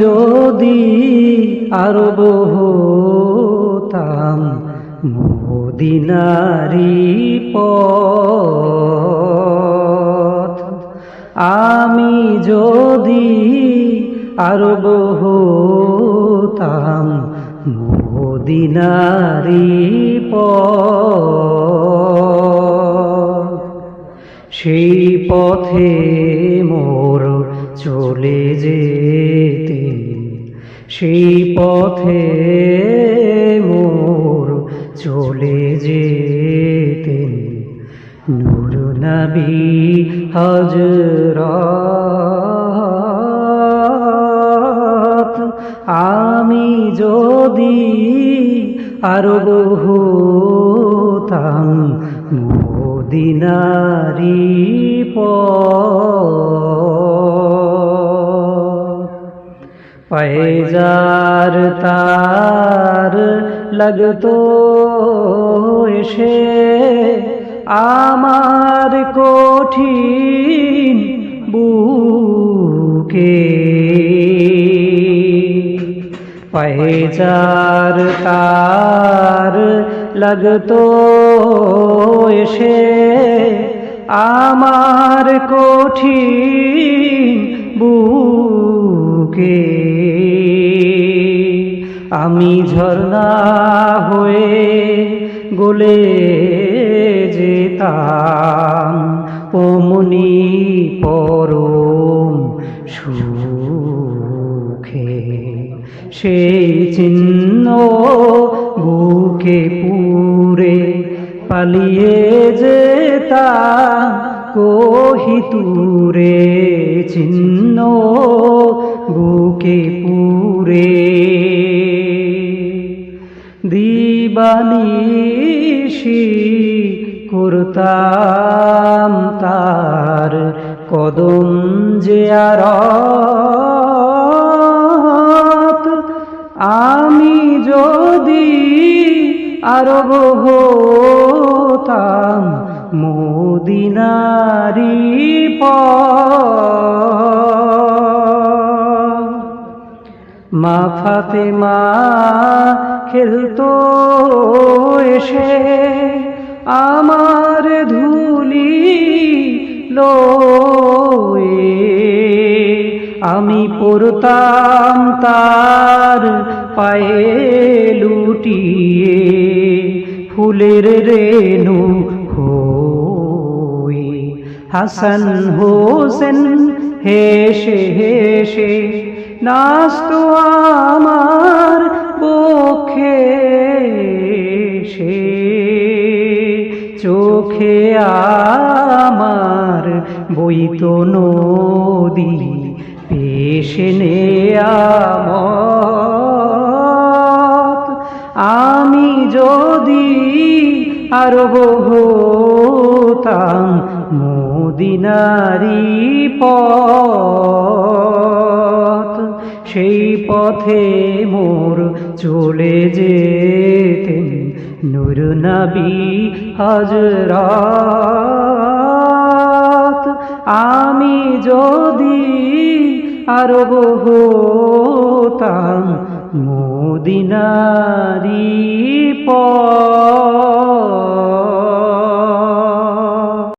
যদি আরব হতাম মদিনারি পথ আমি যদি আরব হতাম মদিনারি পথ সেই পথে যেতে সেই পথে মোর চলে যেতেন। নূর নবী হজরত আমি যদি আরব হতাম মদিনারি পয়জার তার লাগতো এসে আমার কঠিন বুকে। পয়জার তার লাগতো এসে আমার কঠিন বুকে। আমি ঝর্ণা হয়ে গলে যেতাম। পমনি পরম সুখে, সেই চিহ্ন বুকে পুরে পালিয়ে যেতাম। কহিতুরে চিহ্ন দিবানিশি করতাম তার কদম যে আর আমি যদি আরব হতাম মোদিনারি মা ফাতেমা খেলতো এসে, আমার ধুলি লয়ে আমি পড়তাম তার পায়ে লুটিয়ে, ফুলের রেণু হয়ে, হাসান হোসেন হেসে হেসে নাস্ত আমার বক্ষে সে চোখে আমার বইত নদী পেশে নেয়ামত আমি যদি আরব হতাম মদিনারি পথ সেই পথে মোর চলে যেতেন নূর নবী হজরত আমি যদি আরব হতাম মদিনারি পথ